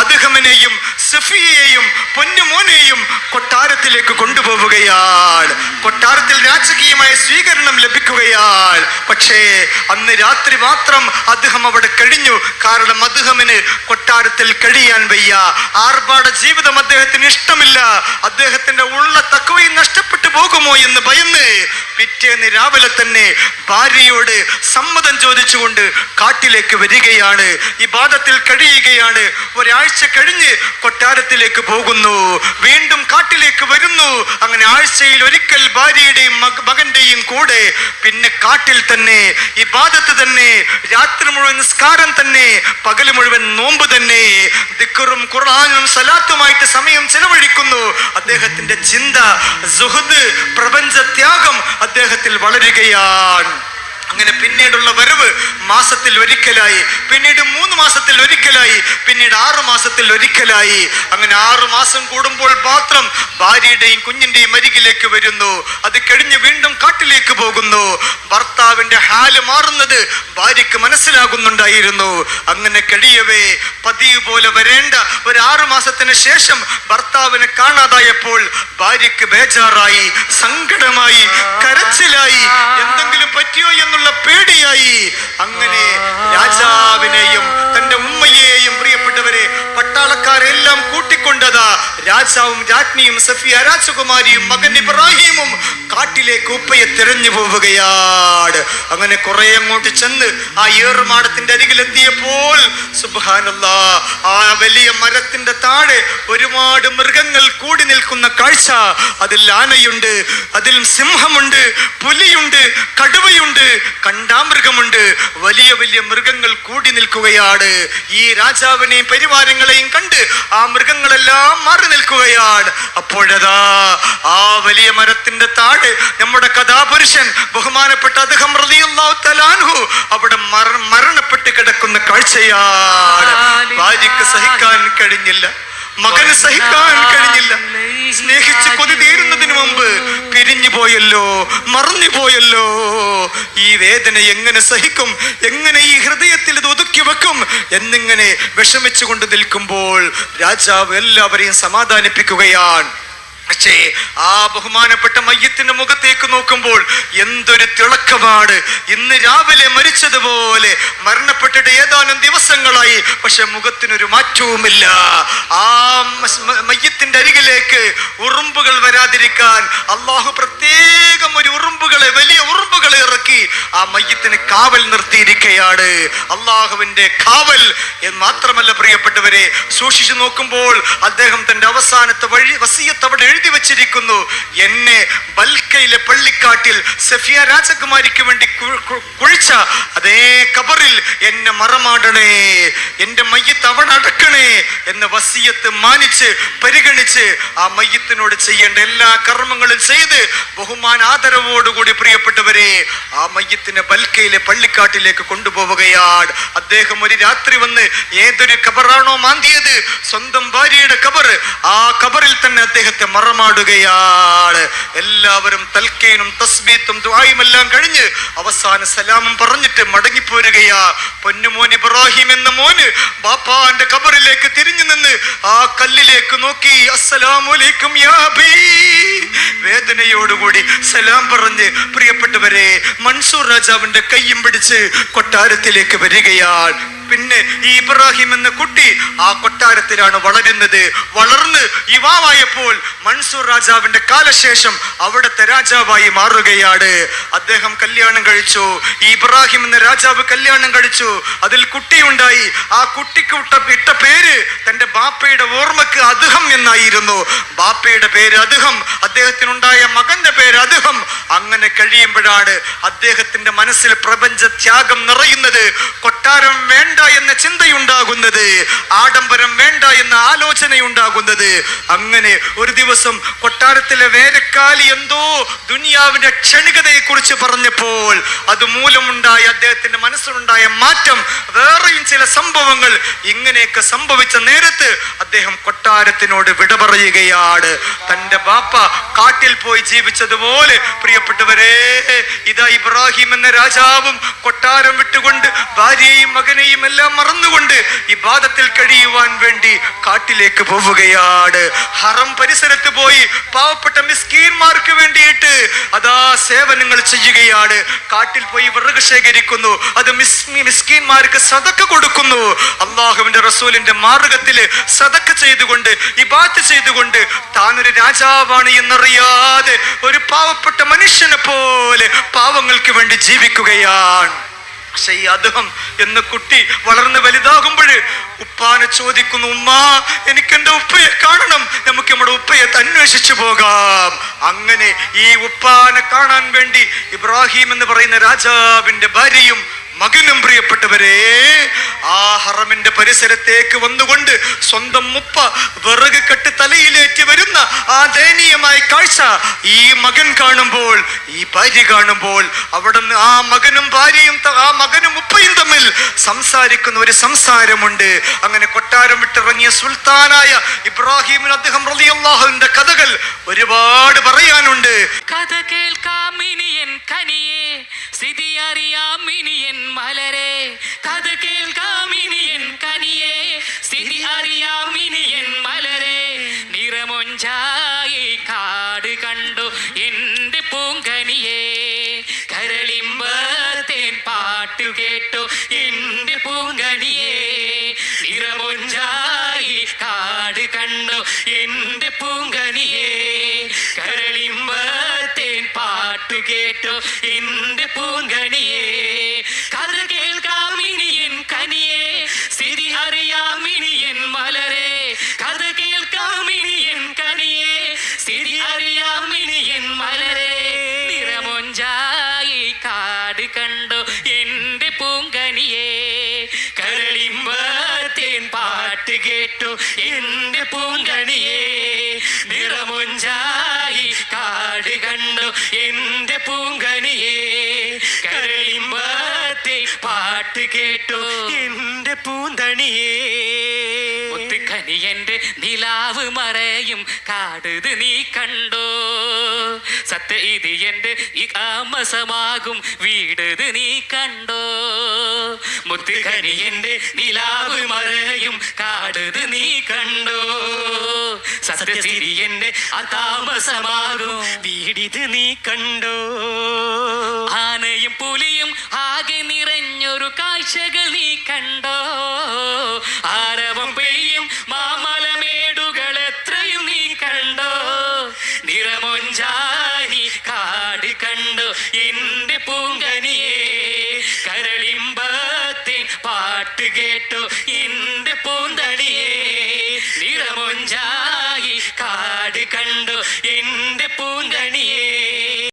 അദ്ദേഹത്തിനെയും സഫിയയെയും പൊന്നുമോനെയും കൊട്ടാരത്തിലേക്ക് കൊണ്ടുപോവുകയാണ് കൊട്ടാരത്തിൽ രാജകീയമായ സ്വീകരണം ലഭിക്കുകയാണ് പക്ഷേ അന്ന് രാത്രി മാത്രം അദ്ദേഹം അവിടെ കഴിഞ്ഞു. കാരണം അദ്ദേഹമിന് കൊട്ടാരത്തിൽ കഴിയാൻ വയ്യ. ആർഭാട ജീവിതം അദ്ദേഹത്തിന് ഇഷ്ടമില്ല. അദ്ദേഹത്തിന്റെ ഉള്ള തക്കവയും നഷ്ടപ്പെട്ടു പോകുമോ എന്ന് ഭയന്ന് പിറ്റേന്ന് രാവിലെ തന്നെ ഭാര്യയോട് സമ്മതം ചോദിച്ചുകൊണ്ട് കാട്ടിലേക്ക് വരികയാണ്. ഈ ബാധത്തിൽ കഴിയുകയാണ്. ഒരാഴ്ച കഴിഞ്ഞ് കൊട്ടാരത്തിലേക്ക് പോകുന്നു. വീണ്ടും കാട്ടിലേക്ക് വരുന്നു. അങ്ങനെ ആഴ്ചയിൽ ഒരിക്കൽ ഭാര്യയുടെയും മക- മകന്റെയും കൂടെ. പിന്നെ കാട്ടിൽ തന്നെ ഈ ബാധത്ത് തന്നെ രാത്രി മുഴുവൻ നിസ്കാരം തന്നെ പകൽ മുഴുവൻ നോമ്പ് തന്നെ. ദിക്കറും ഖുർആാനും സലാത്തുമായിട്ട് സമയം ചെലവഴിക്കുന്നു. അദ്ദേഹത്തിന്റെ ചിന്ത സുഹൃദ് പ്രപഞ്ച ത്യാഗം അദ്ദേഹത്തിൽ വളരുകയാണ്. അങ്ങനെ പിന്നീടുള്ള വരവ് മാസത്തിൽ ഒരിക്കലായി. പിന്നീട് മൂന്ന് മാസത്തിൽ ഒരിക്കലായി. പിന്നീട് ആറു മാസത്തിൽ ഒരിക്കലായി. അങ്ങനെ ആറു മാസം കൂടുമ്പോൾ മാത്രം ഭാര്യയുടെയും കുഞ്ഞിന്റെയും അരികിലേക്ക് വരുന്നു. അത് കഴിഞ്ഞ് വീണ്ടും കാട്ടിലേക്ക് പോകുന്നു. ഭർത്താവിന്റെ ഹാൽ മാറുന്നത് ഭാര്യയ്ക്ക് മനസ്സിലാകുന്നുണ്ടായിരുന്നു. അങ്ങനെ കഴിയവേ പതിവ് പോലെ വരേണ്ട ഒരു ആറു മാസത്തിന് ശേഷം ഭർത്താവിനെ കാണാതായപ്പോൾ ഭാര്യയ്ക്ക് ബേജാറായി സങ്കടമായി കരച്ചിലായി. എന്തെങ്കിലും പറ്റിയോ എന്നുള്ള പേടിയായി. അങ്ങനെ രാജാവിനെയും തന്റെ ഉമ്മയെയും പ്രിയപ്പെട്ടവരെ പട്ടാളക്കാരെല്ലാം രാജാവും രാജ്ഞിയും സഫിയ രാജകുമാരിയും മകൻ ഇബ്രാഹിമും കാട്ടിലേക്ക് ഉപ്പയെ തിരഞ്ഞു പോവുകയാണ്. അങ്ങനെ കുറെ അങ്ങോട്ട് ചെന്ന് ആ ഏറുമാടത്തിന്റെ അരികിലെത്തിയപ്പോൾ സുബ്ഹാനല്ലാ ആ വലിയ മരത്തിന്റെ താഴെ ഒരുപാട് മൃഗങ്ങൾ കൂടി നിൽക്കുന്ന കാഴ്ച. അതിൽ ആനയുണ്ട് അതിൽ സിംഹമുണ്ട് പുലിയുണ്ട് കടുവയുണ്ട്. കണ്ടാമൃഗമുണ്ട് വലിയ വലിയ മൃഗങ്ങൾ കൂടി നിൽക്കുകയാണ്. ഈ രാജാവിനെയും പരിവാരങ്ങളെയും കണ്ട് ആ മൃഗങ്ങളെല്ലാം മാറി നിൽക്കുകയാണ്. അപ്പോഴതാ ആ വലിയ മരത്തിന്റെ താഴെ നമ്മുടെ കഥാപുരുഷൻ ബഹുമാനപ്പെട്ട അദ്ദേഹം റളിയല്ലാഹു തആല അവിടെ മര- മരണപ്പെട്ട് കിടക്കുന്ന കാഴ്ചയാണ്. ഭാര്യക്ക് സഹിക്കാൻ കഴിഞ്ഞില്ല. മകന് സഹിക്കാൻ കഴിഞ്ഞില്ല. സ്നേഹിച്ച് കൊതി തീരുന്നതിന് മുമ്പ് പിരിഞ്ഞു പോയല്ലോ മറഞ്ഞു പോയല്ലോ. ഈ വേദന എങ്ങനെ സഹിക്കും എങ്ങനെ ഈ ഹൃദയത്തിൽ ഇത് ഒതുക്കി വെക്കും എന്നിങ്ങനെ വിഷമിച്ചുകൊണ്ട് നിൽക്കുമ്പോൾ രാജാവ് എല്ലാവരെയും സമാധാനിപ്പിക്കുകയാണ്. പക്ഷേ ആ ബഹുമാനപ്പെട്ട മയ്യത്തിന്റെ മുഖത്തേക്ക് നോക്കുമ്പോൾ എന്തൊരു തിളക്കമാണ്. ഇന്ന് രാവിലെ മരിച്ചതുപോലെ മരണപ്പെട്ടിട്ട് ഏതാനും ദിവസങ്ങളായി പക്ഷെ മുഖത്തിനൊരു മാറ്റവുമില്ല. ആ അരികിലേക്ക് ഉറുമ്പുകൾ വരാതിരിക്കാൻ അള്ളാഹു പ്രത്യേകം ഒരു ഉറുമ്പുകളെ വലിയ ഉറുമ്പുകളെ ഇറക്കി ആ മയ്യത്തിന് കാവൽ നിർത്തിയിരിക്കുകയാണ് അള്ളാഹുവിന്റെ കാവൽ എന്ന് മാത്രമല്ല പ്രിയപ്പെട്ടവരെ സൂക്ഷിച്ചു നോക്കുമ്പോൾ അദ്ദേഹം തന്റെ അവസാനത്തെ വഴി വസീയത്ത് അവിടെ എഴുതി വെച്ചിരിക്കുന്നു. എന്നെ ബൽക്കയിലെ പള്ളിക്കാട്ടിൽ സഫിയ രാജകുമാരിക്ക് വേണ്ടി കുഴിച്ച അതേ കബറിൽ എന്നെ മറമാടണേ എന്റെ മയ്യത്ത് അവിടെ അടക്കണേ എന്ന വസീയത്ത് മാനിച്ച് പരിഗണിച്ച് ആ മയ്യത്തിനോട് ചെയ്യേണ്ട എല്ലാ കർമ്മങ്ങളും ചെയ്ത് ബഹുമാൻ ആദരവോടുകൂടി പ്രിയപ്പെട്ടവരെ ആ മയ്യത്തിനെ ബൽക്കയിലെ പള്ളിക്കാട്ടിലേക്ക് കൊണ്ടുപോവുകയാണ്. അദ്ദേഹം ഒരു രാത്രി വന്ന് ഏതൊരു കബറാണോ മാന്തിയത് സ്വന്തം ഭാര്യയുടെ കബർ ആ കബറിൽ തന്നെ അദ്ദേഹത്തെ മറമാടുകയാണ്. എല്ലാവരും തൽക്കേനും തസ്ബീത്തും ദുആയും എല്ലാം കഴിഞ്ഞ് അവസാന സലാമും പറഞ്ഞിട്ട് മടങ്ങിപ്പോരുകയാ. പൊന്നുമോൻ ഇബ്രാഹിം എന്ന മോന് ബാപ്പാന്റെ കബറിലേക്ക് തിരിഞ്ഞു നിന്ന് ആ കല്ലിലേക്ക് നോക്കി അസ്സലാമലൈക്കും യാ അബീ. വേദനയോടുകൂടി സലാം പറഞ്ഞ് പ്രിയപ്പെട്ടവരെ മൻസൂർ രാജാവിന്റെ കയ്യും പിടിച്ച് കൊട്ടാരത്തിലേക്ക് വരികയാണ്. പിന്നെ ഈ ഇബ്രാഹിം എന്ന കുട്ടി ആ കൊട്ടാരത്തിലാണ് വളരുന്നത്. വളർന്ന് യുവാവായപ്പോൾ മൻസൂർ രാജാവിന്റെ കാലശേഷം അവിടുത്തെ രാജാവായി മാറുകയാണ്. അദ്ദേഹം കല്യാണം കഴിച്ചു. ഈ ഇബ്രാഹിം എന്ന രാജാവ് കല്യാണം കഴിച്ചു. അതിൽ കുട്ടിയുണ്ടായി. ആ കുട്ടിക്ക് ഇട്ട പേര് തന്റെ ബാപ്പയുടെ ഓർമ്മക്ക് അദ്ദേഹം എന്നായിരുന്നു. ബാപ്പയുടെ പേര് അദ്ദേഹം അദ്ദേഹത്തിനുണ്ടായ മകന്റെ പേര് അദ്ദേഹം അങ്ങനെ കഴിയുമ്പോഴാണ് അദ്ദേഹത്തിന്റെ മനസ്സിൽ പ്രപഞ്ച ത്യാഗം നിറയുന്നത്. കൊട്ടാരം വേണ്ട എന്ന ചിന്തയുണ്ടാകുന്നത് ആഡംബരം വേണ്ട എന്ന ആലോചനയുണ്ടാകുന്നത്. അങ്ങനെ ഒരു ദിവസം കൊട്ടാരത്തിലെ വേലക്കാലി എന്തോ ദുനിയാവിന്റെ ക്ഷണികതയെ കുറിച്ച് പറഞ്ഞപ്പോൾ അത് മൂലമുണ്ടായ അദ്ദേഹത്തിന്റെ മനസ്സിലുണ്ടായ മാറ്റം വേറെയും ചില സംഭവങ്ങൾ ഇങ്ങനെയൊക്കെ സംഭവിച്ച നേരത്ത് അദ്ദേഹം കൊട്ടാരത്തിനോട് വിട പറയുകയാണ്. തന്റെ ബാപ്പ കാട്ടിൽ പോയി ജീവിച്ചതുപോലെ പ്രിയപ്പെട്ടവരെ ഇതാ ഇബ്രാഹിം എന്ന രാജാവും കൊട്ടാരം വിട്ടുകൊണ്ട് ഭാര്യയും മകനെയും എല്ലാം മറന്നുകൊണ്ട് ഇബാദത്തിൽ കഴിയുവാൻ വേണ്ടി കാട്ടിലേക്ക് പോവുകയാണ്. ഹറം പരിസരത്ത് പോയി പാവപ്പെട്ട മിസ്കീന്മാർക്ക് വേണ്ടിയിട്ട് അതാ സേവനങ്ങൾ ചെയ്യുകയാണ്. കാട്ടിൽ പോയി വിറക് ശേഖരിക്കുന്നു. അത് മിസ് മിസ്കീന്മാർക്ക് സതക്ക കൊടുക്കുന്നു. അള്ളാഹുവിന്റെ റസൂലിന്റെ മാർഗത്തിൽ സതക്ക ചെയ്തുകൊണ്ട് ഇബാത്ത് ചെയ്തുകൊണ്ട് താനൊരു രാജാവാണ് എന്നറിയാതെ ഒരു പാവപ്പെട്ട മനുഷ്യനെ പോലെ പാവങ്ങൾക്ക് വേണ്ടി ജീവിക്കുകയാണ്. പക്ഷെ ഈ അദ്ദേഹം എന്ന കുട്ടി വളർന്ന് വലുതാകുമ്പോൾ ഉപ്പാനെ ചോദിക്കുന്നു ഉമ്മ എനിക്ക് എന്റെ ഉപ്പയെ കാണണം? നമുക്ക് നമ്മുടെ ഉപ്പയെ അന്വേഷിച്ചു പോകാം. അങ്ങനെ ഈ ഉപ്പാനെ കാണാൻ വേണ്ടി ഇബ്രാഹിം എന്ന് പറയുന്ന രാജാവിന്റെ ഭാര്യയും മകനും പ്രിയപ്പെട്ടവരെ ആ ഹറമിന്റെ പരിസരത്തേക്ക് വന്നുകൊണ്ട് സ്വന്തം മുപ്പ വിറക് കെട്ട് തലയിലേറ്റി വരുന്ന ആ ദയനീയമായ കാഴ്ച ഈ മകൻ കാണുമ്പോൾ ഈ ഭാര്യ കാണുമ്പോൾ അവിടെ നിന്ന് ആ മകനും ഭാര്യയും ആ മകനും ഉപ്പയും തമ്മിൽ സംസാരിക്കുന്ന ഒരു സംസാരമുണ്ട്. അങ്ങനെ കൊട്ടാരം വിട്ടിറങ്ങിയ സുൽത്താനായ ഇബ്രാഹിമിന് അദ്ദേഹം റളിയല്ലാഹുവിന്റെ കഥകൾ ഒരുപാട് പറയാനുണ്ട്. കഥ കേൾക്കാം ഇനിയൻ കനിയെ സ്ഥിതി അറിയാം മലരെ. കഥ കേൾക്കാം ഇനിയൻ കനിയെ. കണ്ടു എന്റെ പൂങ്കനിയെ. കരളിമ്പത്തേൻ പാട്ടിൽ കേട്ടു എന്റെ പൂങ്കനിയെ. നിറമൊഞ്ചായി കാട് കണ്ടു എന്റെ പൂങ്കനിയെ. കരളിമ്പത്തേൻ പാട്ടു കേട്ടു എന്റെ പൂങ്കണിയെ പൂങ്കനിയെ കരളിമ്പത്തേൻ പാട്ട് കേട്ടു എന്റെ പൂങ്കണിയേ. നിറമൊഞ്ചായി കാട് കണ്ടു എന്റെ പാട്ട് കേട്ടു. എന്റെ പൂന്തണിയേ. ഒത്തുക്കനി എന്റെ നിലാവ് മറയും. കാടുത് നീ കണ്ടോ? സത്യ ഇത് എന്റെ ഈ വീടത് നീ കണ്ടോ? മുത്തുക്കനി എന്റെ നിലാവ് മറയും. കാടുത് നീ കണ്ടോ? സത്യസിരി എന്റെ അതാമസമാകും വീടിത് നീ കണ്ടോ. ആനയും പുലിയും ആകെ നിറഞ്ഞൊരു കാഴ്ചകൾ നീ കണ്ടോ. ആരവം പെയ്യും മാമലമേടുകൾ എത്രയും നീ കണ്ടോ. നിറമൊഞ്ചാനി കാട് കണ്ടോ. എന്റെ പൂങ്കനിയെ കരളിമ്പത്തെ പാട്ട് കേട്ടു.